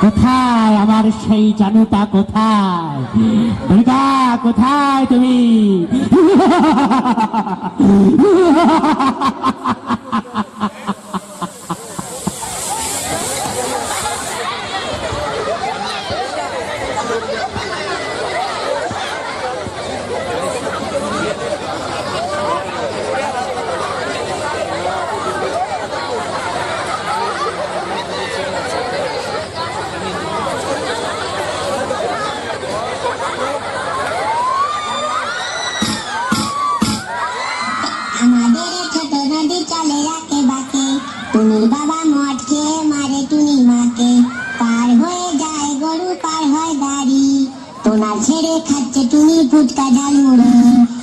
কোথায় আমার সেই জানুতা কোথায়? কোথায় তুমি? টোনা তুমি খাচ্ছে ডাল মুড়ি।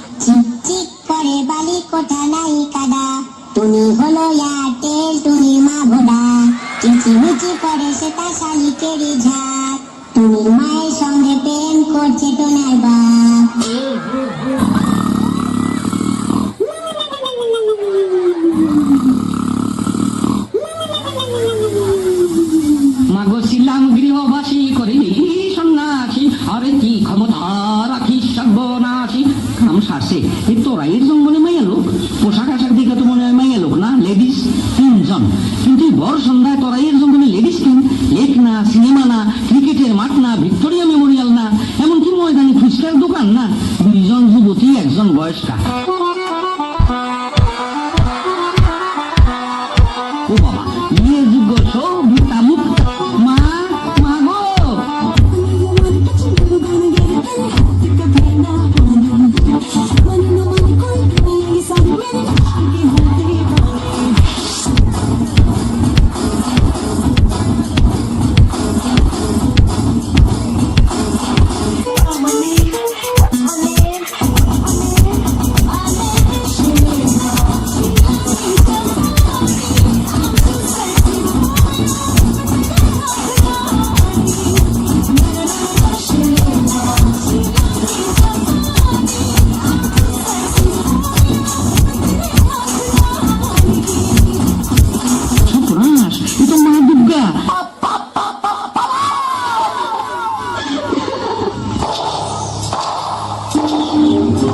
আরে কি ক্ষমতা রাখি সর্বনাশী কাম সারছে। এই তোরা এর জঙ্গলে মাইয়া লোক। পোশাক আশাক দিকে তো মনে হয় মাইয়া লোক না? লেডিস, তিনজন। কিন্তু বড় সন্ধ্যায় এর জঙ্গলে লেডিস কিন? লেক সিনেমা না, ক্রিকেটের মাঠ না, ভিক্টোরিয়া মেমোরিয়াল না, এমনকি ময়দানি ফুচকার দোকান না? দুইজন যুবতী, একজন বয়স্কা।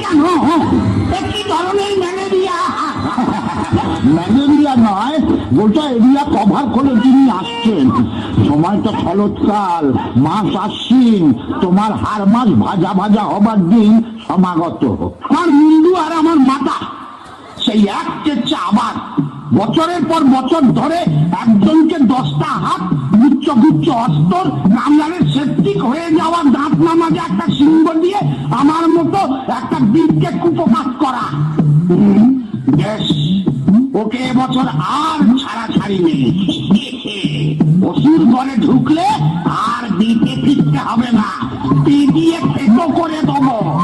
কেন? একটি ধরনের ম্যালেরিয়া। ম্যালেরিয়া নয় গোটা এরিয়া কভার করে তিনি আসছেন। সময়টা শরৎকাল মাস আশ্বিন তোমার হার মাস ভাজা ভাজা হবার দিন সমাগত আমার মুন্ডু আর আমার মাতা সেই এক চেচ্ছে আবার বছরের পর বছর ধরে একজনকে দশটা হাত গুচ্ছ গুচ্ছ অস্তর কামলারের সেপ্টিক হয়ে যাওয়া দাঁত নামাজে একটা সিংহ দিয়ে আমার মতো একটা বীরকে কুপকাত করা। ওকে এবছর আর ছাড়া ছাড়ি নেই। ওষুধ ঘরে ঢুকলে আর দিতে ফিরতে হবে না। দিয়ে পেটো করে দেবো।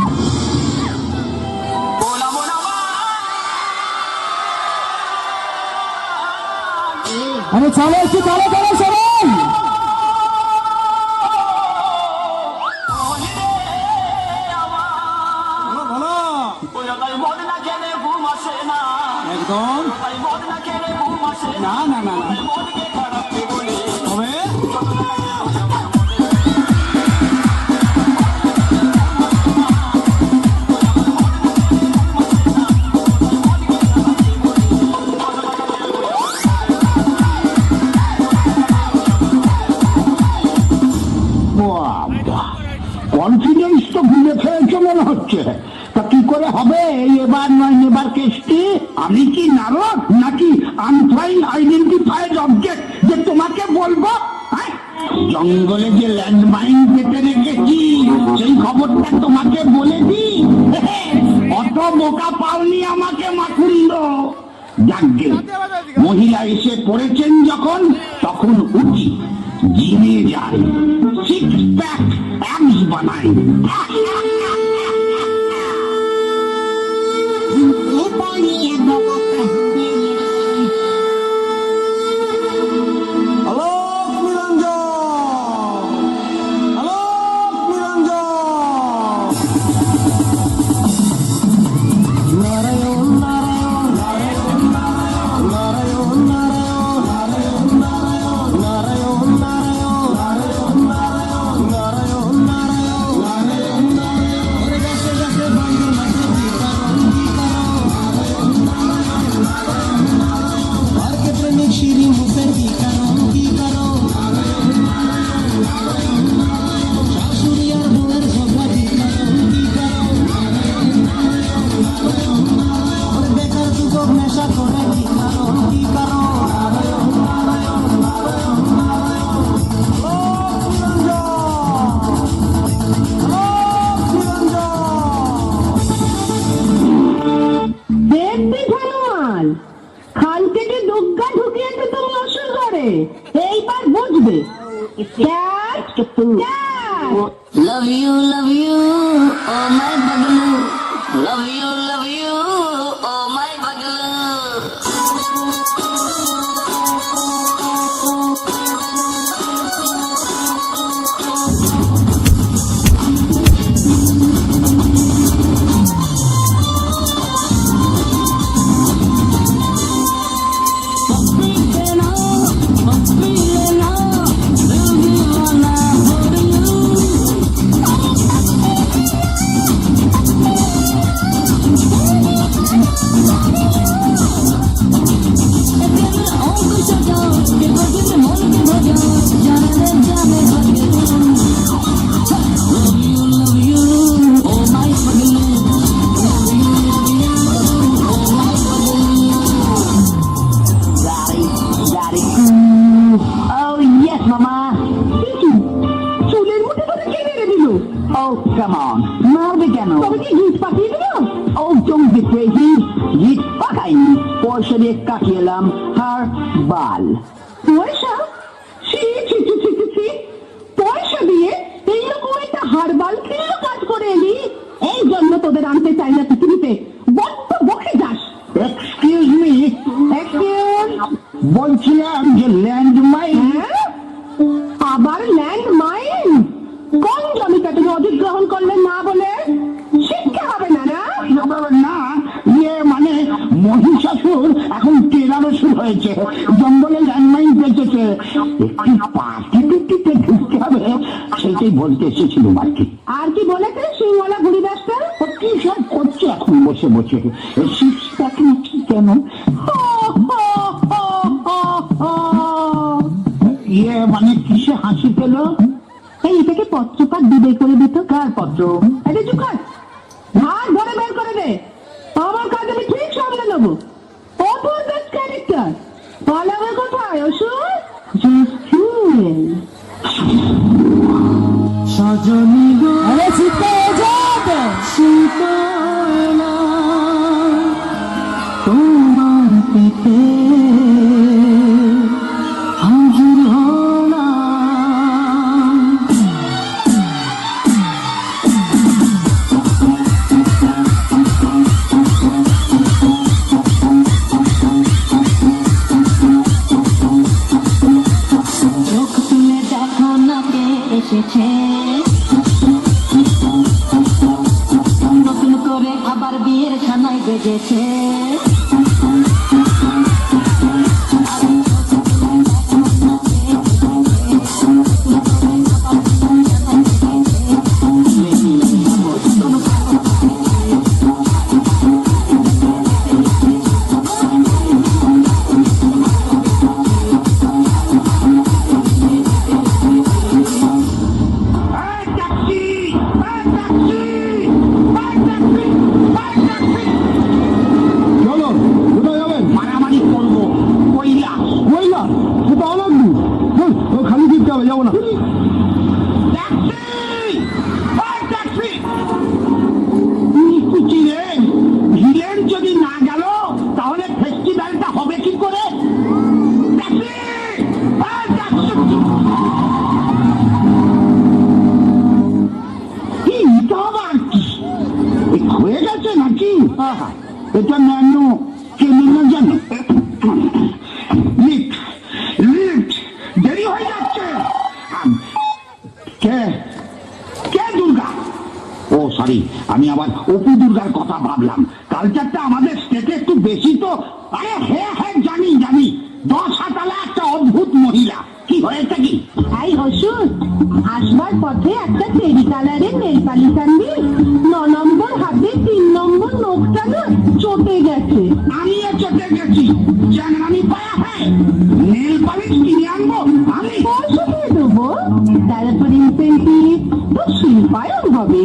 আরে চলো একটু চলো চলো হচ্ছে তা কি করে হবে? এই এবার নয় নেবার কেসটি আমি কি নারদ? নাকি আনফাইন আইডেন্টিফাইড অবজেক্ট যে তোমাকে বলব? হ্যাঁ? জঙ্গলে যে ল্যান্ডমাইন পেতে রেখেছি, সেই খবরটা তোমাকে বলে দি অত বোকা পাওনি আমাকে মাকুন্দ যাকে মহিলা এসে পড়েছেন যখন, তখন উঠি, জিমে যাই সিক্স প্যাক অ্যাবস বানাই। Johnny and Bubba. হনুমান খাল কেটে দুগ্গা ঢুকিয়েছে তুমি অসুর করে এইবার বুঝবে। Love you, love you, oh my buglu. Love you, love you, পয়সা দিয়ে কাটিয়ে এলাম হার বাল। পয়সা? ছি ছি ছি ছি ছি ছি। পয়সা দিয়ে এইরকম একটা হারবাল কিনলো কাজ করে এলি? এই জন্য তোদের আনতে চাই না পৃথিবীতে। বড্ড বকে যাস। এক্সকিউজ মি এক্সকিউজ বলছিলাম যে ল্যান্ড মাইন হয়েছে। জঙ্গলে ল্যান্ডমাইন পেয়েছে একটি পার্টি পিটিতে ঢুকতে হবে সেটাই বলতে এসেছিলাম আর কি আর কি বলেছে সিংহলা ঘুরি দাসটা কি সব করছে এখন বসে বসে? সিক্স প্যাক নাকি কেন? ইয়ে মানে কিসে হাসি পেল? এই এটাকে পত্রপাত দিবে করে দিত। কার পত্র? এটা চুপ কর। ধরে বের করে দে। আমার কাজ আমি ঠিক সামলে নেব। পলাবে কোথায় অসুখ সজনী আরে শীত সীতা এটা আবার কি? কে দুর্গা? আমি আবার অপু দুর্গার কথা ভাবলাম। কালচারটা আমাদের স্টেটে একটু বেশি তো। আরে হ্যাঁ হ্যাঁ জানি জানি। দশ হাতালা একটা অদ্ভুত মহিলা। কি হয়েছে কি? এই হসুর আসবার পথে একটা চেরি কালারের নেল পালিশ আনবি ন নম্বর হাতে চটে গেছে। আমিও চটে গেছি। চ্যাংরানি পায়া হ্যাঁ নীল পালিশ কিনে আনব। আমি পয়সা দেবো। তারপর ইনসেন্টিভ খুব হবে।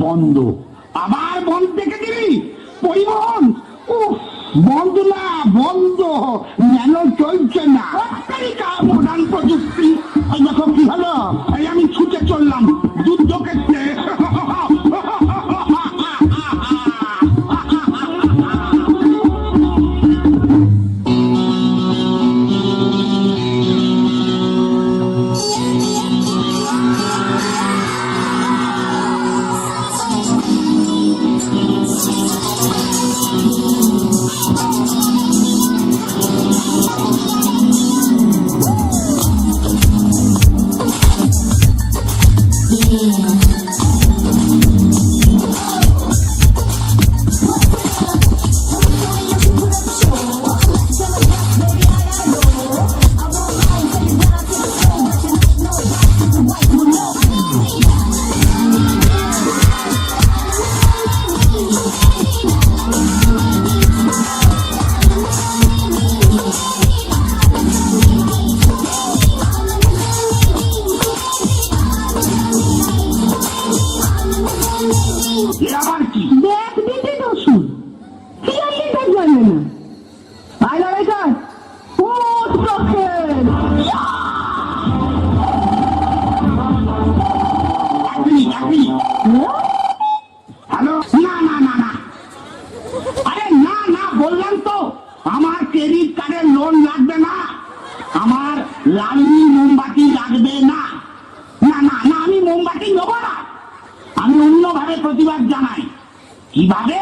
বন্ধ। আবার বন্ধ দেখে দিবি? পরিবহন? ও বন্ধ না বন্ধ। যেন চলছে না। প্রযুক্তি। দেখো কি হলো? আমি ছুটে চললাম। যুদ্ধ লোন লাগবে না। আমার লালনি মোমবাতি লাগবে না। না না না, আমি মোমবাতি নেব না। আমি অন্যভাবে প্রতিবাদ জানাই। কীভাবে?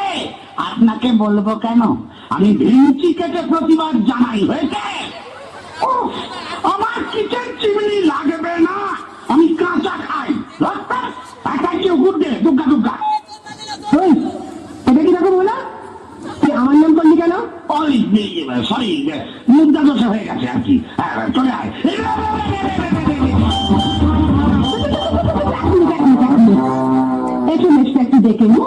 আপনাকে বলব কেন? আমি ভিঞ্চি কেটে প্রতিবাদ জানাই, হয়েছে? আমার কিচেন চিমনি লাগবে না। আমি কাঁচা খাই। একটা কেউ ঘুরতে দুগ্গা দুগ্গা। সরি মুদ্রা দোষে হয়ে গেছে আর কি হ্যাঁ, চলে আয় একটু একটু দেখে নি